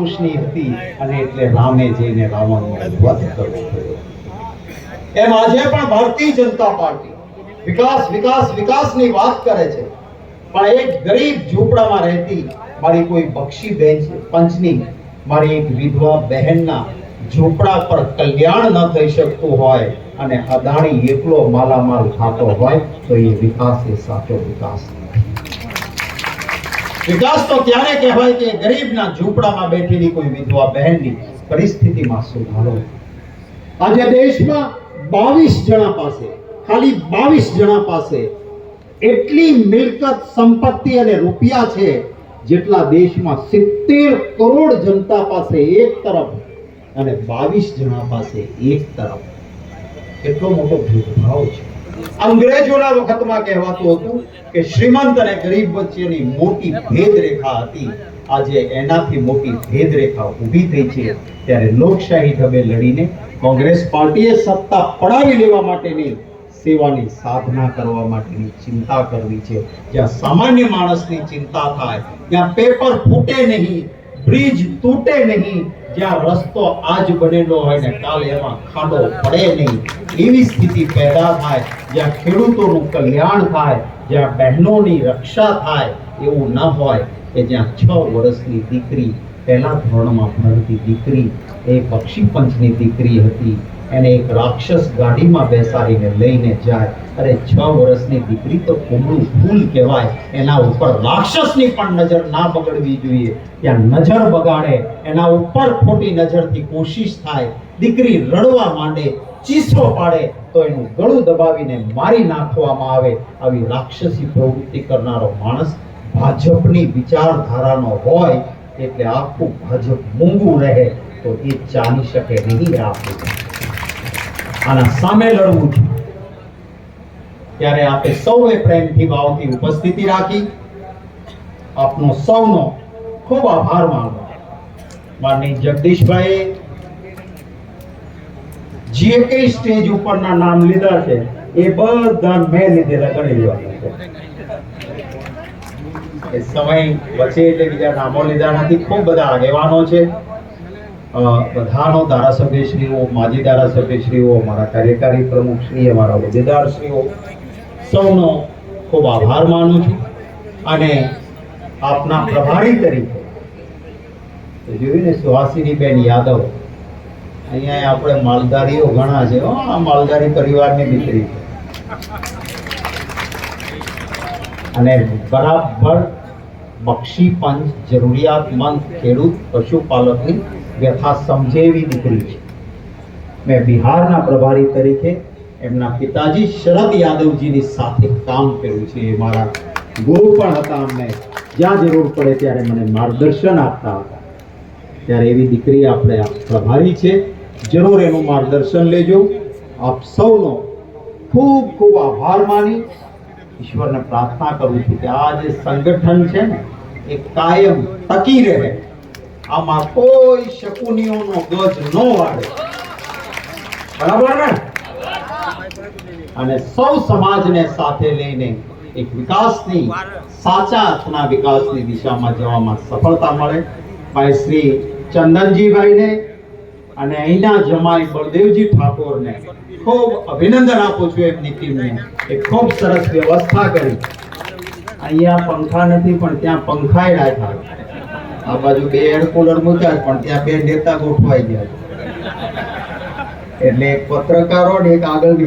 પુરુષની હતી અને એટલે રામે જઈને રાવણનો વધ કરવો એમ આજે પણ ભારતીય જનતા પાર્ટી વિકાસ વિકાસ, વિકાસની વાત કરે છે પણ એક ગરીબ ઝૂંપડામાં રહેતી મારી કોઈ બક્ષી બેન, પંચની, મારી એક વિધવા બહેનના ઝૂંપડા પર કલ્યાણ ન થઈ શકતું હોય અને અદાણી એકલો માલામાલ ખાતો હોય, તો એ વિકાસ એ સાચો વિકાસ નથી. વિકાસ તો ત્યારે કહેવાય કે ગરીબના ઝૂંપડામાં બેઠેલી કોઈ વિધવા બહેનની પરિસ્થિતિમાં સુધારો. આજે દેશમાં બાવીસ જણા પાસે, ખાલી બાવીસ જણા પાસે એટલી મિલકત, સંપત્તિ અને રૂપિયા છે જેટલા દેશમાં સિત્તેર કરોડ જનતા પાસે એક તરફ અને બાવીસ જણા પાસે એક તરફ. એટલો મોટો ભેદભાવ છે. અંગ્રેજોના વખતમાં કહેવાતું હતું કે શ્રીમંત અને ગરીબ વચ્ચેની મોટી ભેદરેખા હતી. આજે એનાથી મોટી ભેદરેખા ઊભી થઈ છે. ત્યારે લોકશાહી ઢબે લડીને કોંગ્રેસ પાર્ટીએ સત્તા પડાવી લેવા માટેની સેવાની સાધના કરવા માટેની ચિંતા કરવી છે. જ્યાં સામાન્ય માણસની ચિંતા થાય, ત્યાં પેપર ફૂટે નહીં બ્રિજ તૂટે નહીં, જ્યાં રસ્તો આજ બનેલો હોય ને કાલે એમાં ખાડો પડે નહીં. એવી સ્થિતિ પેદા થાય, જ્યાં ખેડૂતોનું કલ્યાણ થાય, જ્યાં બહેનોની રક્ષા થાય, એવું ન હોય કે જ્યાં છ વર્ષની દીકરી, પહેલા ધોરણમાં ભણતી દીકરી, એ પક્ષી પંચની દીકરી હતી. એને એક રાક્ષસ ગાડીમાં બેસાડીને લઈને જાય. અરે છ વર્ષની દીકરી તો કુમળું ફૂલ કહેવાય. એના ઉપર રાક્ષસની પણ નજર ના બગડવી જોઈએ. ત્યાં નજર બગાડે, એના ઉપર ખોટી નજરથી કોશિશ થાય. દીકરી રડવા માંડે ચીસો પાડે, તો એનું ગળું દબાવીને મારી નાખવામાં આવે. આવી રાક્ષસી પ્રવૃત્તિ કરનારો માણસ ભાજપની વિચારધારાનો હોય, એટલે આખું ભાજપ મૂંગું રહે, તો એ ચાલી શકે નહીં આ. આના સામે લડવું છે. ત્યારે આપે સૌએ પ્રેમથી ભાવથી ઉપસ્થિતિ રાખી. આપનો સૌનો ખૂબ આભાર માનો માનની જગદીશભાઈ, જે કઈ સ્ટેજ ઉપરના નામ લીધા છે, એ બધા મેં લીધેલા ગણી લેવાના છે. સમય વચ્ચે એટલે બીજા નામો લીધા નથી. ખૂબ બધા આગેવાનો છે. બધાનો ધારાસભ્યશ્રીઓ, માજી ધારાસભ્યશ્રીઓ, અમારા કાર્યકારી પ્રમુખશ્રી અમારા હોદ્દેદારશ્રીઓ સૌનો ખૂબ આભાર માનું છું અને આપના પ્રભારી તરીકે જોયું ને સુહાસિનીબેન યાદવ, અહીંયા આપણે માલધારીઓ ઘણા છે. આ માલધારી પરિવારની દીકરી છે. અને બરાબર બક્ષી પંચ જરૂરિયાતમંદ ખેડૂત પશુપાલકની વ્યથા સમજે એવી દીકરી છે. મેં બિહારના પ્રભારી તરીકે એમના પિતાજી શરદ યાદવજીની સાથે કામ કર્યું છે. એ મારા ગુરુ પણ હતા. અમને જ્યાં જરૂર પડે ત્યારે મને માર્ગદર્શન આપતા હતા. ત્યારે એવી દીકરી આપણે પ્રભારી છે. જરૂર એનું માર્ગદર્શન લેજો. આપ સૌનો ખૂબ ખૂબ આભાર માની ઈશ્વરને પ્રાર્થના કરું છું કે આ જે સંગઠન છે ને, એ કાયમ ટકી રહે. આમાં કોઈ શકુનીઓનો ગજ ન વાળે. બરાબર ને? અને સૌ સમાજને સાથે લઈને એક વિકાસની, સાચા અર્થના વિકાસની દિશામાં જવામાં સફળતા મળે. ભાઈ શ્રી ચંદનજીભાઈને અને અહીંના જમાઈ બળદેવજી ઠાકોરને ખૂબ અભિનંદન આપું છું એમની ટીમને. એ ખૂબ સરસ વ્યવસ્થા કરી. અહીંયા પંખા નથી, પણ ત્યાં પંખાય રાખ્યા આ બાજુ બે એર કુલર મૂક્યા પણ ત્યાં બે નેતા ગોઠવાઈ ગયા એટલે એક પત્રકારો ને એક આગળ